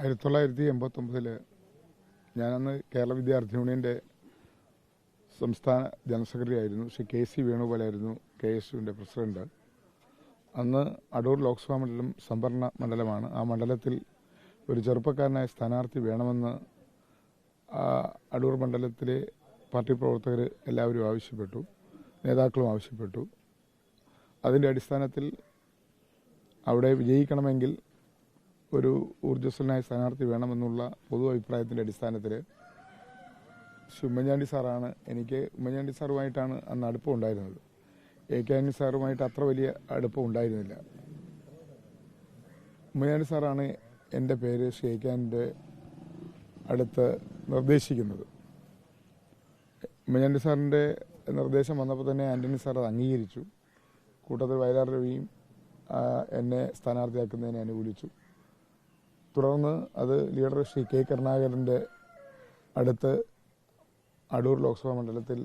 ആയിരത്തി തൊള്ളായിരത്തി എൺപത്തൊമ്പതിൽ ഞാനന്ന് കേരള വിദ്യാർത്ഥി യൂണിയന്റെ സംസ്ഥാന ജനറൽ സെക്രട്ടറി ആയിരുന്നു ശ്രീ കെ സി വേണുഗോപാലായിരുന്നു കെ എസ് യുവിന്റെ പ്രസിഡന്റ്. അന്ന് അടൂർ ലോക്സഭാ മണ്ഡലം സംഭരണ മണ്ഡലമാണ്. ആ മണ്ഡലത്തിൽ ഒരു ചെറുപ്പക്കാരനായ സ്ഥാനാർത്ഥി വേണമെന്ന് അടൂർ മണ്ഡലത്തിലെ പാർട്ടി പ്രവർത്തകർ എല്ലാവരും ആവശ്യപ്പെട്ടു. നേതാക്കളും ആവശ്യപ്പെട്ടു. അതിന്റെ അടിസ്ഥാനത്തിൽ അവിടെ വിജയിക്കണമെങ്കിൽ ഒരു ഊർജസ്വലനായ സ്ഥാനാർത്ഥി വേണമെന്നുള്ള പൊതു അഭിപ്രായത്തിന്റെ അടിസ്ഥാനത്തിൽ ശ്രീ ഉമ്മൻചാണ്ടി സാറാണ് എനിക്ക് ഉമ്മൻചാണ്ടി സാറുമായിട്ടാണ് അന്ന് അടുപ്പം ഉണ്ടായിരുന്നത്. എ കെ ആന്റണി സാറുമായിട്ട് അത്ര വലിയ അടുപ്പം ഉണ്ടായിരുന്നില്ല. ഉമ്മൻചാണ്ടി സാറാണ് എന്റെ പേര് ശ്രീ എ കെ ആന്റണിയുടെ അടുത്ത് നിർദ്ദേശിക്കുന്നത്. ഉമ്മൻചാണ്ടി സാറിന്റെ നിർദ്ദേശം വന്നപ്പോൾ തന്നെ ആന്റണി സാർ അത് അംഗീകരിച്ചു. കൂട്ടത്തിൽ വയലാർ രവിയും എന്നെ സ്ഥാനാർത്ഥിയാക്കുന്നതിനെ അനുകൂലിച്ചു. തുടർന്ന് അത് ലീഡർ ശ്രീ കെ കരുണാകരന്റെ അടുത്ത് അടൂർ ലോക്സഭാ മണ്ഡലത്തിൽ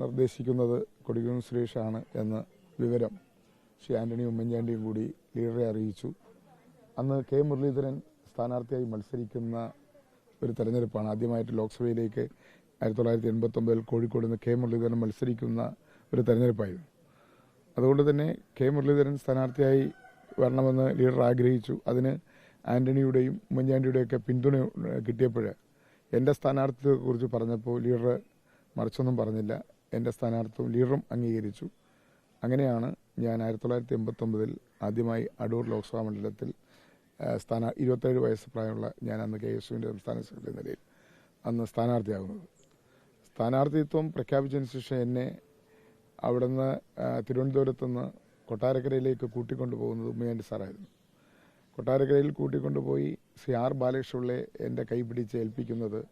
നിർദ്ദേശിക്കുന്നത് കൊടിക്കുന്ന് സുരേഷാണ് എന്ന വിവരം ശ്രീ ആന്റണി ഉമ്മൻചാണ്ടിയും കൂടി ലീഡറെ അറിയിച്ചു. അന്ന് കെ മുരളീധരൻ സ്ഥാനാർത്ഥിയായി മത്സരിക്കുന്ന ഒരു തെരഞ്ഞെടുപ്പാണ്. ആദ്യമായിട്ട് ലോക്സഭയിലേക്ക് ആയിരത്തി തൊള്ളായിരത്തി എൺപത്തൊമ്പതിൽ കോഴിക്കോട് നിന്ന് കെ മുരളീധരൻ മത്സരിക്കുന്ന ഒരു തെരഞ്ഞെടുപ്പായിരുന്നു. അതുകൊണ്ട് തന്നെ കെ മുരളീധരൻ സ്ഥാനാർത്ഥിയായി വരണമെന്ന് ലീഡർ ആഗ്രഹിച്ചു. അതിന് ആന്റണിയുടെയും ഉമ്മൻചാണ്ടിയുടെയൊക്കെ പിന്തുണ കിട്ടിയപ്പോൾ എന്റെ സ്ഥാനാർത്ഥിത്വത്തെക്കുറിച്ച് പറഞ്ഞപ്പോൾ ലീഡർ മറിച്ചൊന്നും പറഞ്ഞില്ല. എന്റെ സ്ഥാനാർത്ഥിത്വം ലീഡറും അംഗീകരിച്ചു. അങ്ങനെയാണ് ഞാൻ ആയിരത്തി തൊള്ളായിരത്തി എൺപത്തൊമ്പതിൽ ആദ്യമായി അടൂർ ലോക്സഭാ മണ്ഡലത്തിൽ സ്ഥാനാ ഇരുപത്തേഴ് വയസ്സ് പ്രായമുള്ള ഞാൻ അന്ന് കെ എസ് യുവിന്റെ സംസ്ഥാന സെക്രട്ടറി നിലയിൽ അന്ന് സ്ഥാനാർത്ഥിയാകുന്നത്. സ്ഥാനാർത്ഥിത്വം പ്രഖ്യാപിച്ചതിന് ശേഷം എന്നെ അവിടുന്ന് ആ, തിരുവനന്തപുരത്ത് നിന്ന് കൊട്ടാരക്കരയിലേക്ക് കൂട്ടിക്കൊണ്ടുപോകുന്നത് ഉമ്മയാണ്ടി സാറായിരുന്നു. കൊട്ടാരക്കരയിൽ കൂട്ടിക്കൊണ്ടുപോയി സി ആർ ബാലകൃഷ്ണപിള്ളയെ എന്റെ കൈ പിടിച്ച് ഏൽപ്പിക്കുന്നത്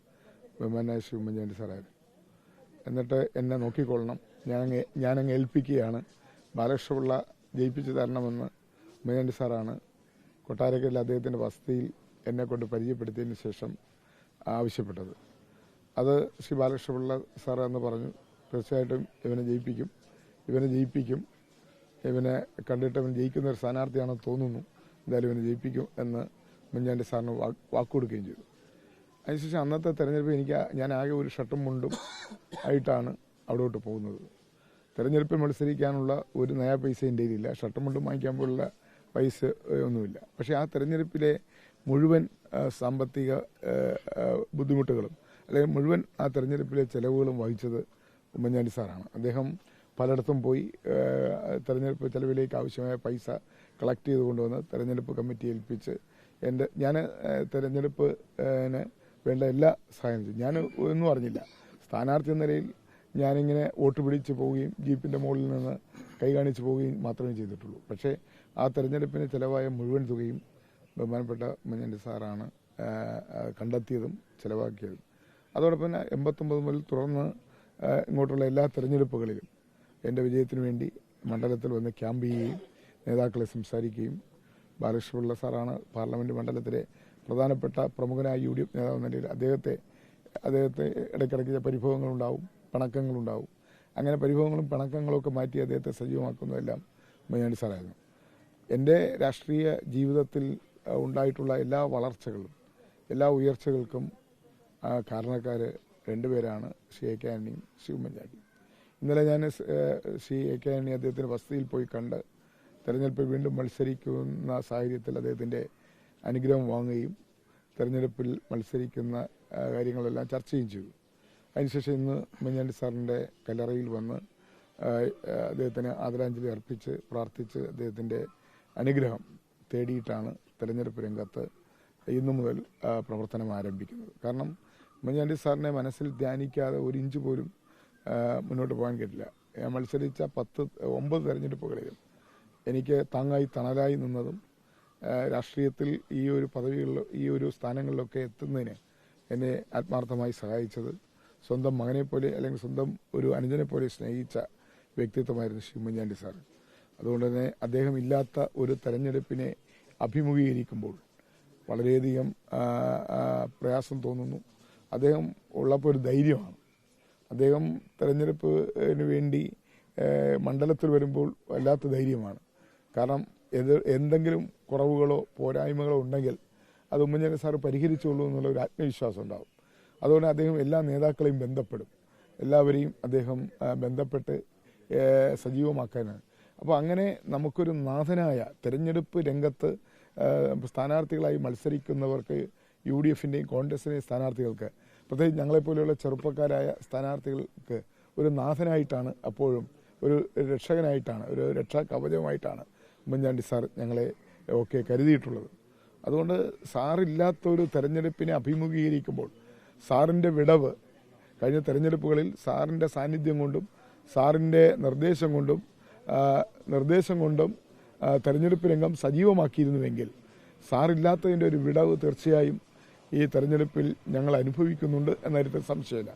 ബഹുമാനായ ശ്രീ ഉമ്മൻചാണ്ടി സാറായിരുന്നു. എന്നിട്ട് എന്നെ നോക്കിക്കൊള്ളണം. ഞാനങ്ങ് ഞാനങ്ങ് ഏൽപ്പിക്കുകയാണ്. ബാലകൃഷ്ണപിള്ള ജയിപ്പിച്ചു തരണമെന്ന് ഉമ്മൻചാണ്ടി സാറാണ് കൊട്ടാരക്കരയിൽ അദ്ദേഹത്തിന്റെ വസതിയിൽ എന്നെ കൊണ്ട് പരിചയപ്പെടുത്തിയതിന് ശേഷം ആവശ്യപ്പെട്ടത്. അത് ശ്രീ ബാലകൃഷ്ണപിള്ള സാർ എന്ന് പറഞ്ഞു. തീർച്ചയായിട്ടും ഇവനെ ജയിപ്പിക്കും. ഇവനെ ജയിപ്പിക്കും. ഇവനെ കണ്ടിട്ട് ഇവൻ ജയിക്കുന്ന ഒരു സ്ഥാനാർത്ഥിയാണെന്ന് തോന്നുന്നു. എന്തായാലും ഇവനെ ജയിപ്പിക്കും എന്ന് ഉമ്മൻചാണ്ടി സാറിന് വാക്ക് വാക്കുകൊടുക്കുകയും ചെയ്തു. അതിനുശേഷം അന്നത്തെ തെരഞ്ഞെടുപ്പ് എനിക്ക് ഞാൻ ആകെ ഒരു ഷർട്ടും മുണ്ടും ആയിട്ടാണ് അവിടോട്ട് പോകുന്നത്. തെരഞ്ഞെടുപ്പിൽ മത്സരിക്കാനുള്ള ഒരു നയാ പൈസ എന്റെ കയ്യിലില്ല. ഷർട്ടും മുണ്ടും വാങ്ങിക്കാൻ പോലുള്ള പൈസ ഒന്നുമില്ല. പക്ഷേ ആ തെരഞ്ഞെടുപ്പിലെ മുഴുവൻ സാമ്പത്തിക ബുദ്ധിമുട്ടുകളും അല്ലെങ്കിൽ മുഴുവൻ ആ തെരഞ്ഞെടുപ്പിലെ ചെലവുകളും വഹിച്ചത് ഉമ്മൻചാണ്ടി സാറാണ്. അദ്ദേഹം പലയിടത്തും പോയി തെരഞ്ഞെടുപ്പ് ചെലവിലേക്ക് ആവശ്യമായ പൈസ കളക്ട് ചെയ്ത് കൊണ്ടുവന്ന് തെരഞ്ഞെടുപ്പ് കമ്മിറ്റി ഏൽപ്പിച്ച് എന്റെ ഞാൻ തെരഞ്ഞെടുപ്പ് വേണ്ട എല്ലാ സഹായം ചെയ്തു. ഞാൻ ഒന്നും അറിഞ്ഞില്ല. സ്ഥാനാർത്ഥി എന്ന നിലയിൽ ഞാനിങ്ങനെ വോട്ട് പിടിച്ച് പോവുകയും ജീപ്പിന്റെ മുകളിൽ നിന്ന് കൈ കാണിച്ച് പോവുകയും മാത്രമേ ചെയ്തിട്ടുള്ളൂ. പക്ഷേ ആ തെരഞ്ഞെടുപ്പിന് ചിലവായ മുഴുവൻ തുകയും ബഹുമാനപ്പെട്ട മഞ്ഞന്റെ സാറാണ് കണ്ടെത്തിയതും ചിലവാക്കിയതും. അതോടൊപ്പം എൺപത്തൊമ്പത് മുതൽ തുടർന്ന് ഇങ്ങോട്ടുള്ള എല്ലാ തെരഞ്ഞെടുപ്പുകളിലും എന്റെ വിജയത്തിന് വേണ്ടി മണ്ഡലത്തിൽ വന്ന് ക്യാമ്പ് ചെയ്യുകയും നേതാക്കളെ സംസാരിക്കുകയും ബാലകൃഷ്ണപിള്ള സാറാണ് പാർലമെന്റ് മണ്ഡലത്തിലെ പ്രധാനപ്പെട്ട പ്രമുഖനായ യു ഡി എഫ് നേതാവ് നിലയിൽ അദ്ദേഹത്തെ അദ്ദേഹത്തെ ഇടയ്ക്കിടയ്ക്ക് പരിഭവങ്ങളുണ്ടാവും പിണക്കങ്ങളുണ്ടാവും. അങ്ങനെ പരിഭവങ്ങളും പിണക്കങ്ങളും ഒക്കെ മാറ്റി അദ്ദേഹത്തെ സജീവമാക്കുന്നതെല്ലാം ഉമ്മൻചാണ്ടി സാറായിരുന്നു. എന്റെ രാഷ്ട്രീയ ജീവിതത്തിൽ ഉണ്ടായിട്ടുള്ള എല്ലാ വളർച്ചകളും എല്ലാ ഉയർച്ചകൾക്കും കാരണക്കാർ രണ്ടുപേരാണ് ശ്രീ കെ ആന്റണിയും ശ്രീ ഉമ്മൻചാണ്ടിയും. ഇന്നലെ ഞാൻ ശ്രീ എ കെ ആന്റണി അദ്ദേഹത്തിന്റെ വസതിയിൽ പോയി കണ്ട് തെരഞ്ഞെടുപ്പിൽ വീണ്ടും മത്സരിക്കുന്ന സാഹചര്യത്തിൽ അദ്ദേഹത്തിന്റെ അനുഗ്രഹം വാങ്ങുകയും തെരഞ്ഞെടുപ്പിൽ മത്സരിക്കുന്ന കാര്യങ്ങളെല്ലാം ചർച്ചയും ചെയ്തു. അതിനുശേഷം ഇന്ന് ഉമ്മൻചാണ്ടി സാറിന്റെ കല്ലറയിൽ വന്ന് അദ്ദേഹത്തിന് ആദരാഞ്ജലി അർപ്പിച്ച് പ്രാർത്ഥിച്ച് അദ്ദേഹത്തിന്റെ അനുഗ്രഹം തേടിയിട്ടാണ് തെരഞ്ഞെടുപ്പ് രംഗത്ത് ഇന്നു മുതൽ പ്രവർത്തനം ആരംഭിക്കുന്നത്. കാരണം ഉമ്മൻചാണ്ടി സാറിനെ മനസ്സിൽ ധ്യാനിക്കാതെ ഒരു ഇഞ്ച് പോലും മുന്നോട്ട് പോകാൻ കഴിയില്ല. ഞാൻ മത്സരിച്ച പത്ത് ഒമ്പത് തെരഞ്ഞെടുപ്പുകളിലും എനിക്ക് താങ്ങായി തണലായി നിന്നതും രാഷ്ട്രീയത്തിൽ ഈ ഒരു പദവികളിൽ ഈ ഒരു സ്ഥാനങ്ങളിലൊക്കെ എത്തുന്നതിന് എന്നെ ആത്മാർത്ഥമായി സഹായിച്ചത് സ്വന്തം മകനെ പോലെ അല്ലെങ്കിൽ സ്വന്തം ഒരു അനുജനെ പോലെ സ്നേഹിച്ച വ്യക്തിത്വമായിരുന്നു ശ്രീ ഉമ്മൻചാണ്ടി സാർ അതുകൊണ്ട് തന്നെ അദ്ദേഹം ഇല്ലാത്ത ഒരു തെരഞ്ഞെടുപ്പിനെ അഭിമുഖീകരിക്കുമ്പോൾ വളരെയധികം പ്രയാസം തോന്നുന്നു. അദ്ദേഹം ഉള്ളപ്പോൾ ഒരു ധൈര്യമാണ്. അദ്ദേഹം തെരഞ്ഞെടുപ്പിന് വേണ്ടി മണ്ഡലത്തിൽ വരുമ്പോൾ വല്ലാത്ത ധൈര്യമാണ്. കാരണം എത് എന്തെങ്കിലും കുറവുകളോ പോരായ്മകളോ ഉണ്ടെങ്കിൽ അത് ഉമ്മൻചാണ്ടി സാറ് പരിഹരിച്ചോളൂ എന്നുള്ള ഒരു ആത്മവിശ്വാസം ഉണ്ടാവും. അതുകൊണ്ട് അദ്ദേഹം എല്ലാ നേതാക്കളെയും ബന്ധപ്പെടും. എല്ലാവരെയും അദ്ദേഹം ബന്ധപ്പെട്ട് സജീവമാക്കാനാണ്. അപ്പോൾ അങ്ങനെ നമുക്കൊരു നാഥനായ തെരഞ്ഞെടുപ്പ് രംഗത്ത് സ്ഥാനാർത്ഥികളായി മത്സരിക്കുന്നവർക്ക് യു ഡി എഫിന്റെയും കോൺഗ്രസിന്റെയും സ്ഥാനാർത്ഥികൾക്ക് പ്രത്യേകിച്ച് ഞങ്ങളെപ്പോലെയുള്ള ചെറുപ്പക്കാരായ സ്ഥാനാർത്ഥികൾക്ക് ഒരു നാഥനായിട്ടാണ് അപ്പോഴും ഒരു രക്ഷകനായിട്ടാണ് ഒരു രക്ഷാ കവചമായിട്ടാണ് ഉമ്മൻചാണ്ടി സാർ ഞങ്ങളെ ഒക്കെ കരുതിയിട്ടുള്ളത്. അതുകൊണ്ട് സാറില്ലാത്തൊരു തെരഞ്ഞെടുപ്പിനെ അഭിമുഖീകരിക്കുമ്പോൾ സാറിന്റെ വിടവ് കഴിഞ്ഞ തെരഞ്ഞെടുപ്പുകളിൽ സാറിന്റെ സാന്നിധ്യം കൊണ്ടും സാറിന്റെ നിർദ്ദേശം കൊണ്ടും നിർദ്ദേശം കൊണ്ടും തെരഞ്ഞെടുപ്പ് രംഗം സജീവമാക്കിയിരുന്നുവെങ്കിൽ സാറില്ലാത്തതിന്റെ ഒരു വിടവ് തീർച്ചയായും ഈ തെരഞ്ഞെടുപ്പിൽ ഞങ്ങൾ അനുഭവിക്കുന്നുണ്ട് എന്നതിൽ സംശയമില്ല.